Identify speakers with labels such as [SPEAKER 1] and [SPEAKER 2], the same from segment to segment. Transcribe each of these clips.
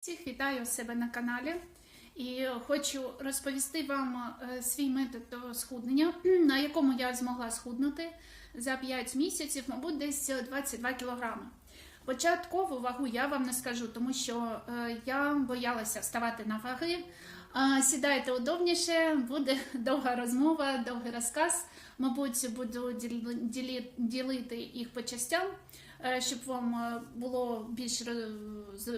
[SPEAKER 1] Всіх вітаю у себе на каналі і хочу розповісти вам е, свій метод схуднення, на якому я змогла схуднути за 5 місяців, мабуть, десь 22 кілограми. Початкову вагу я вам не скажу, тому що е, я боялася вставати на ваги. Сідайте удобніше, буде довга розмова, довгий розказ. Мабуть, буду ділити їх по частям, щоб вам е, було більш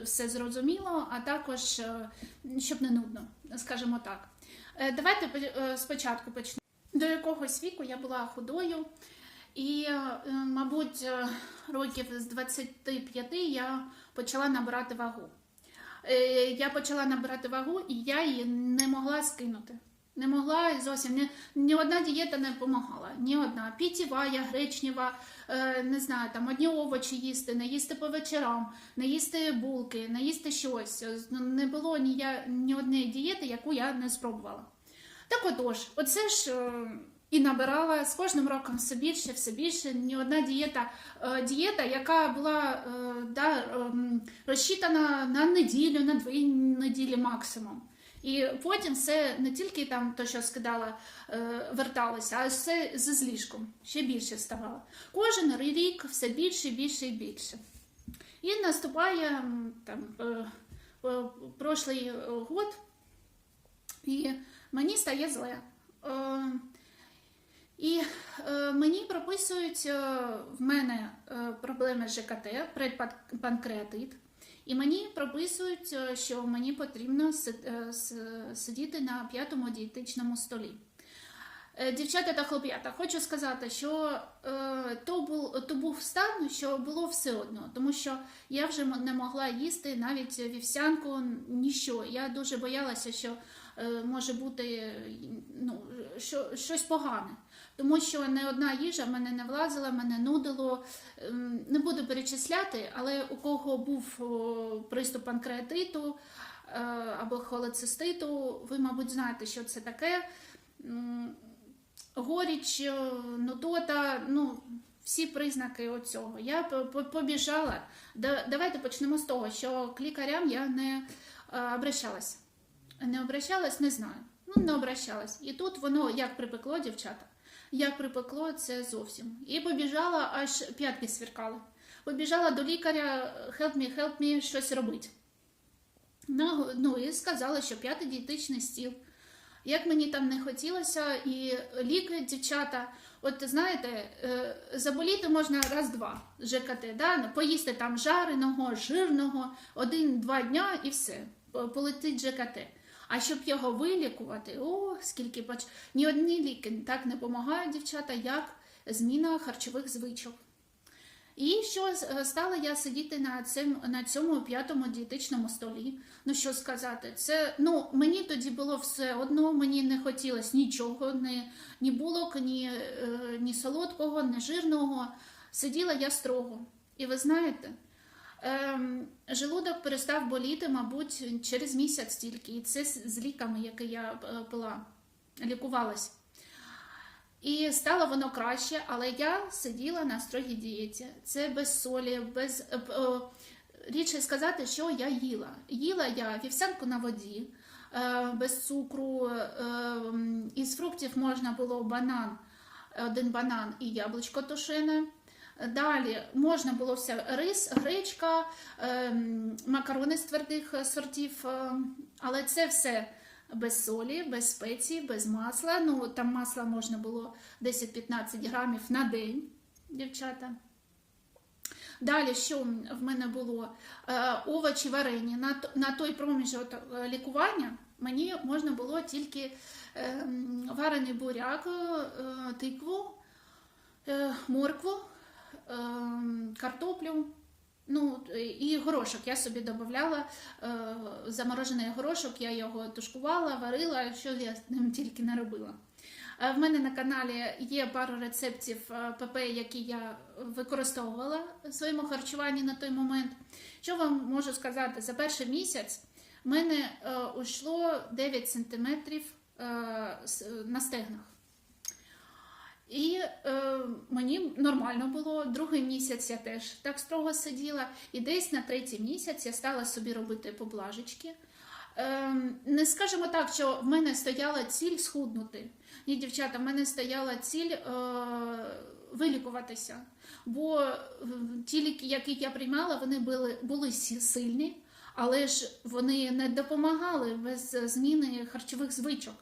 [SPEAKER 1] все зрозуміло, а також е, щоб не нудно, скажімо так. Е, Давайте е, спочатку почнемо. До якогось віку я була худою, і, е, мабуть, е, років з 25 я почала набирати вагу. Е, Я почала набирати вагу, і я її не могла скинути. Не могла зовсім ні, ні одна дієта не допомагала. Ні одна. Пітєвая, гречнева, е, не знаю, там одні овочі їсти, не їсти по вечорам, не їсти булки, не їсти щось. Е, Не було ні, я, ні однієї дієти, яку я не спробувала. Так отож, оце ж е, і набирала з кожним роком все більше, все більше. Ні одна дієта, е, дієта, яка була е, да, ем, розчитана на неділю, на дві неділі максимум. І потім все не тільки там то, що скидала, е, верталося, а все з зліжком. Ще більше ставало. Кожен рік все більше, більше і більше. І наступає там е, прошлий год, і мені стає зле. Е, і мені прописують в мене проблеми з ЖКТ, предпанкреатит. І мені прописують, е, що мені потрібно е, сидіти на п'ятому дієтичному столі. Е, Дівчата та хлоп'ята, хочу сказати, що то, був, то був стан, що було все одно, тому що я вже не могла їсти навіть вівсянку, ніщо. Я дуже боялася, що може бути ну, що, щось погане. Тому що не одна їжа мене не влазила, мене нудило. Ем, Не буду перечисляти, але у кого був приступ панкреатиту е, або холециститу, ви, мабуть, знаєте, що це таке. Горіч, нудота, ну, всі признаки оцього. Я по- по- побіжала. Давайте почнемо з того, що к лікарям я не е, обращалась. Не обращалась, не знаю. Ну, не обращалась. І тут воно як припекло, дівчата. Як припекло, це зовсім. І побіжала, аж п'ятки свіркали. Побіжала до лікаря, help me, help me, щось робить. Ну, ну і сказала, що п'ятий дієтичний стіл. Як мені там не хотілося, і ліки, дівчата, от знаєте, е, заболіти можна раз-два ЖКТ, да? поїсти там жареного, жирного, один-два дня і все, полетить ЖКТ. А щоб його вилікувати, о, скільки поч... Ні одні ліки так не допомагають, дівчата, як зміна харчових звичок. І що е, стала я сидіти на цьому, на цьому п'ятому дієтичному столі. Ну що сказати, це ну мені тоді було все одно, мені не хотілося нічого, ні, ні булок, ні, е, ні солодкого, ні жирного. Сиділа я строго. І ви знаєте, желудок перестав боліти, мабуть, через місяць тільки. І це з ліками, які я е, пила, лікувалась. І стало воно краще, але я сиділа на строгій дієті. Це без солі, без е, е, рідше сказати, що я їла. Їла я вівсянку на воді, без цукру. Із фруктів можна було банан, один банан і яблучко тушене. Далі можна було все рис, гречка, ем, макарони з твердих е, сортів, е, але це все без солі, без спецій, без масла. Ну там масла можна було 10-15 грамів на день, дівчата. Далі, що в мене було? Е, овочі варені. На, той проміжок лікування мені можна було тільки е, варений буряк, тикву, моркву, картоплю. Ну, і горошок я собі додавала е, заморожений горошок, я його тушкувала, варила, що я з ним тільки не робила. Е, В мене на каналі є пару рецептів е, ПП, які я використовувала в своєму харчуванні на той момент. Що вам можу сказати? За перший місяць в мене е, уйшло 9 см е, на стегнах. І е, мені нормально було. Другий місяць я теж так строго сиділа. І десь на третій місяць я стала собі робити поблажечки. Е, не скажемо так, що в мене стояла ціль схуднути. Ні, дівчата, в мене стояла ціль е, вилікуватися. Бо е, ті ліки, які я приймала, вони були, були сильні, але ж вони не допомагали без зміни харчових звичок.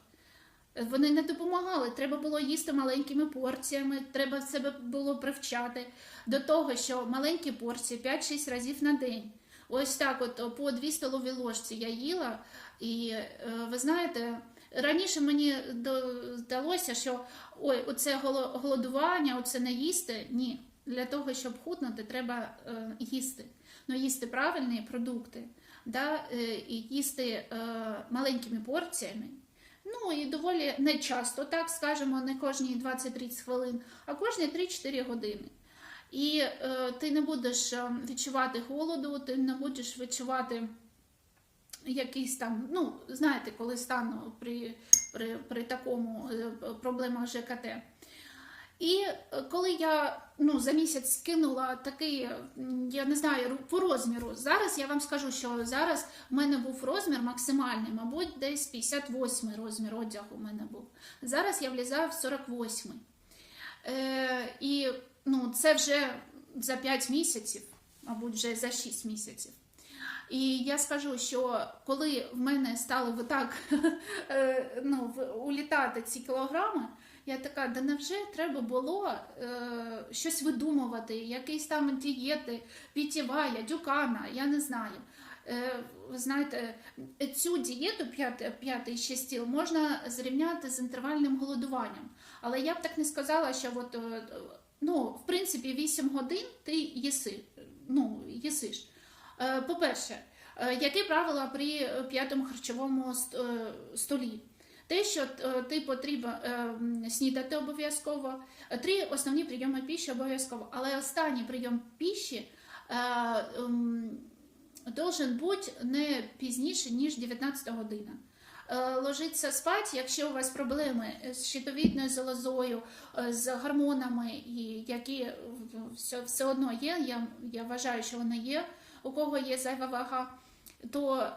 [SPEAKER 1] Вони не допомагали. Треба було їсти маленькими порціями, треба себе було привчати до того, що маленькі порції 5-6 разів на день. Ось так, от по 2 столові ложці я їла, і е, ви знаєте, раніше мені здалося, що ой, оце голодування, оце не їсти. Ні. Для того, щоб худнути, треба е, їсти. Ну, їсти правильні продукти, да? е, і їсти маленькими порціями. Ну і доволі не часто, так скажемо, не кожні 20-30 хвилин, а кожні 3-4 години. І е, ти не будеш е, відчувати голоду, ти не будеш відчувати якийсь там, ну, знаєте, коли стану при, при, при такому е, проблемах ЖКТ. І е, коли я ну, за місяць скинула такий, я не знаю, по розміру, зараз я вам скажу, що зараз в мене був розмір максимальний, мабуть, десь 58 розмір одягу у мене був. Зараз я влізаю в 48. Е, і ну, це вже за 5 місяців, мабуть, вже за 6 місяців. І я скажу, що коли в мене стали отак е, ну, улітати ці кілограми, я така, да невже треба було е, щось видумувати, якісь там дієти, пітєвая, дюкана, я не знаю. Е, ви знаєте, цю дієту п'ятий, п'ятий ще стіл можна зрівняти з інтервальним голодуванням. Але я б так не сказала, що от, е, ну, в принципі 8 годин ти їси, ну, їсиш. Е, По-перше, е, які правила при п'ятому харчовому е, столі? Те, що е, ти потрібно е, снідати обов'язково, три основні прийоми піші обов'язково, але останній прийом піші е, должен бути не пізніше, ніж 19 година. Ложиться спати, якщо у вас проблеми з щитовідною залозою, з гормонами, які все одно є, я, я вважаю, що вони є, у кого є зайва вага, то е,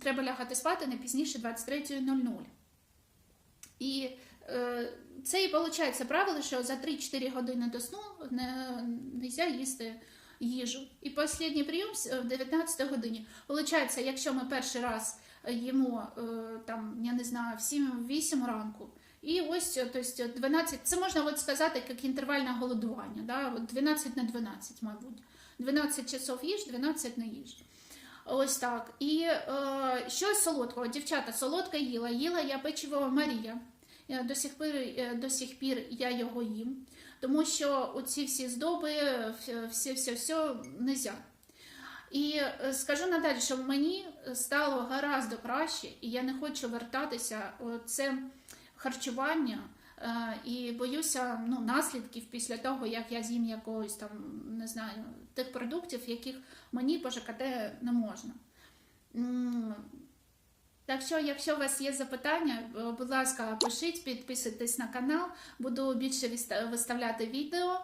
[SPEAKER 1] треба лягати спати не пізніше 23.00. І е, це і виходить правило, що за 3-4 години до сну не можна їсти їжу. І останній прийом в 19 годині. Получається, якщо ми перший раз їмо е, там, я не знаю, в 7-8 ранку. І ось то есть, 12, це можна от сказати як інтервальне голодування, да? 12 на 12, мабуть. 12 часов їж, 12 не їж. Ось так. І е, щось солодкого. Дівчата, солодке їла. Їла я печиво Марія. До сих пір, е, до сих пір я його їм. Тому що оці всі здоби, все, все, все не можна. І е, скажу надалі, що мені стало гаразд краще, і я не хочу вертатися це харчування. Е, І боюся ну, наслідків після того, як я з'їм якогось там, не знаю, тих продуктів, яких мені по не можна. Так що, якщо у вас є запитання, е, будь ласка, пишіть, підписуйтесь на канал, буду більше виставляти відео.